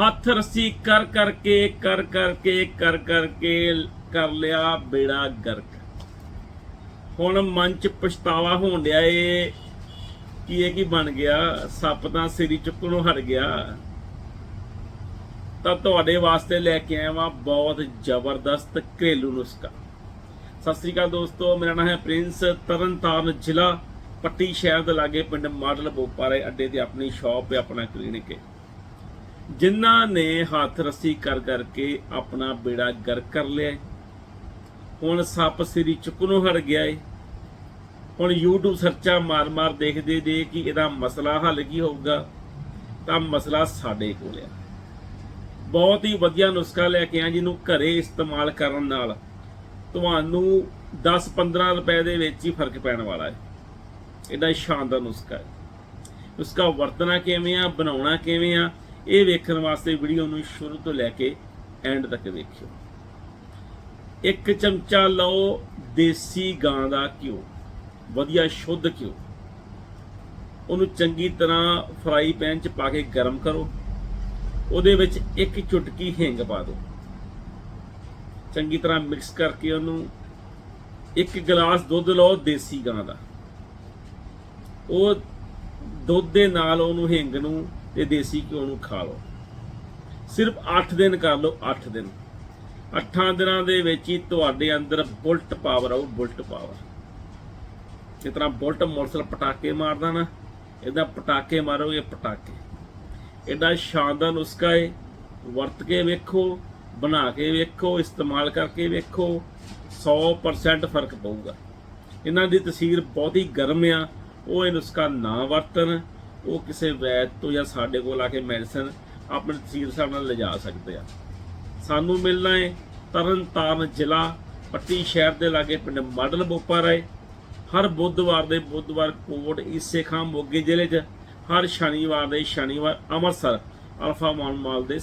ਹੱਥ ਰੱਸੀ ਕਰ ਕਰਕੇ ਕਰ ਕਰਕੇ ਕਰ ਕਰਕੇ ਕਰ ਲਿਆ ਬੇੜਾ ਗਰਕ। ਹੁਣ ਮਨ ਚ ਪਛਤਾਵਾ ਹੋਣ ਡਿਆ ਏ ਕੀ ਇਹ ਕੀ ਬਣ ਗਿਆ? ਸੱਪ ਤਾਂ ਸਿਰੀ ਚੁੱਕਣੋਂ ਹਟ ਗਿਆ। ਤਾਂ ਤੁਹਾਡੇ ਵਾਸਤੇ ਲੈ ਕੇ ਆਇਆ ਵਾਂ ਬਹੁਤ ਜ਼ਬਰਦਸਤ ਘਰੇਲੂ ਨੁਸਖਾ। ਸਤਿ ਸ੍ਰੀ ਅਕਾਲ ਦੋਸਤੋ, ਮੇਰਾ ਨਾਮ ਹੈ ਪ੍ਰਿੰਸ ਤਰਨਤਾਰਨ, ਜ਼ਿਲ੍ਹਾ ਪੱਟੀ ਸ਼ਹਿਰ ਦੇ ਲਾਗੇ ਪਿੰਡ ਮਾਡਲ ਬੋਪਾਰੇ ਅੱਡੇ ਤੇ ਆਪਣੀ ਸ਼ਾਪ ਹੈ, ਆਪਣਾ ਕਲੀਨਿਕ ਹੈ। ਜਿਨ੍ਹਾਂ ਨੇ ਹੱਥ ਰੱਸੀ ਕਰ ਕਰਕੇ ਆਪਣਾ ਬੇੜਾ ਗਰ ਕਰ ਲਿਆ ਹੁਣ ਸੱਪ ਸਿਰੀ ਚੁੱਕਣੋਂ ਹਟ ਗਿਆ ਏ ਹੁਣ YouTube ਸਰਚਾ ਮਾਰ-ਮਾਰ ਦੇਖਦੇ ਦੇ ਕਿ ਇਹਦਾ ਮਸਲਾ ਹੱਲ ਕੀ ਹੋਊਗਾ, ਤਾਂ ਮਸਲਾ ਸਾਡੇ ਕੋਲ ਆ। ਬਹੁਤ ਹੀ ਵਧੀਆ ਨੁਸਖਾ ਲੈ ਕੇ ਆ ਜਿਹਨੂੰ ਘਰੇ ਇਸਤੇਮਾਲ ਕਰਨ ਨਾਲ। ਤੁਹਾਨੂੰ 10-15 ਰੁਪਏ ਦੇ ਵਿੱਚ ਹੀ ਫ਼ਰਕ ਪੈਣ ਵਾਲਾ ਹੈ। ਇਹਦਾ ਸ਼ਾਨਦਾਰ ਨੁਸਖਾ ਹੈ। ਨੁਸਖਾ ਵਰਤਣਾ ਕਿਵੇਂ ਆ, ਬਣਾਉਣਾ ਕਿਵੇਂ ਆ ਇਹ ਵੇਖਣ ਵਾਸਤੇ ਵੀਡੀਓ ਨੂੰ ਸ਼ੁਰੂ ਤੋਂ ਲੈ ਕੇ ਐਂਡ ਤੱਕ ਵੇਖਿਓ। ਇੱਕ ਚਮਚਾ ਲਓ ਦੇਸੀ ਗਾਂ ਦਾ ਘਿਓ। ਵਧੀਆ ਸ਼ੁੱਧ ਘਿਓ। ਉਹਨੂੰ ਚੰਗੀ ਤਰ੍ਹਾਂ ਫਰਾਈ ਪੈਨ 'ਚ ਪਾ ਕੇ ਗਰਮ ਕਰੋ। ਉਹਦੇ ਵਿੱਚ ਇੱਕ ਚੁਟਕੀ ਹਿੰਗ ਪਾ ਦਿਓ। ਚੰਗੀ ਤਰ੍ਹਾਂ ਮਿਕਸ ਕਰਕੇ ਉਹਨੂੰ ਇੱਕ ਗਲਾਸ ਦੁੱਧ ਲਓ ਦੇਸੀ ਗਾਂ ਦਾ। ਉਹ ਦੁੱਧ ਦੇ ਨਾਲ ਉਹਨੂੰ ਹਿੰਗ ਨੂੰ ਤੇ ਦੇਸੀ ਘਿਓ ਨੂੰ ਖਾ ਲਓ। ਸਿਰਫ 8 ਦਿਨ ਕਰ ਲਓ 8 ਦਿਨ। 8 ਦਿਨਾਂ ਦੇ ਵਿੱਚ ਹੀ ਤੁਹਾਡੇ ਅੰਦਰ ਬੁਲਟ ਪਾਵਰ ਆਊ, ਬੁਲਟ ਪਾਵਰ ਜਿਸ ਤਰ੍ਹਾਂ ਬੁਲਟ ਮੋਟਰਸਾਈਕਲ ਪਟਾਕੇ ਮਾਰਦਾ ਨਾ, ਇਹਦਾ ਪਟਾਕੇ ਮਾਰੋਗੇ ਪਟਾਕੇ। ਇਹਦਾ ਸ਼ਾਨਦਾਰ ਨੁਸਖਾ ਹੈ ਵਰਤ ਕੇ ਵੇਖੋ, ਬਣਾ ਕੇ ਵੇਖੋ, ਇਸਤੇਮਾਲ ਕਰਕੇ ਵੇਖੋ 100% ਫ਼ਰਕ ਪਊਗਾ। ਇਹਨਾਂ ਦੀ ਤਸੀਰ ਬਹੁਤ ਹੀ ਗਰਮ ਆ, ਉਹ ਇਹ ਨੁਸਖਾ ਨਾ ਵਰਤਣ ਉਹ ਕਿਸੇ ਵੈਦ ਤੋਂ ਜਾਂ ਸਾਡੇ ਕੋਲ ਆ ਕੇ ਮੈਡੀਸਨ ਆਪਣੇ ਤਸੀਰ ਹਿਸਾਬ ਨਾਲ ਲਿਜਾ ਸਕਦੇ ਆ। ਸਾਨੂੰ ਮਿਲਣਾ ਹੈ ਤਰਨਤਾਰਨ ਜ਼ਿਲ੍ਹਾ, ਪੱਟੀ ਸ਼ਹਿਰ ਦੇ ਲਾਗੇ ਪਿੰਡ ਮਾਡਲ ਬੋਪਾਰਾ ਹੈ ਹਰ ਬੁੱਧਵਾਰ ਦੇ ਬੁੱਧਵਾਰ ਕੋਟ ਈਸੇ ਖਾਂ ਮੋਗੇ ਜ਼ਿਲ੍ਹੇ 'ਚ, ਹਰ ਸ਼ਨੀਵਾਰ ਦੇ ਸ਼ਨੀਵਾਰ ਅੰਮ੍ਰਿਤਸਰ, ਅਲਫਾ ਮਾਲ ਮਾਲ ਦੇ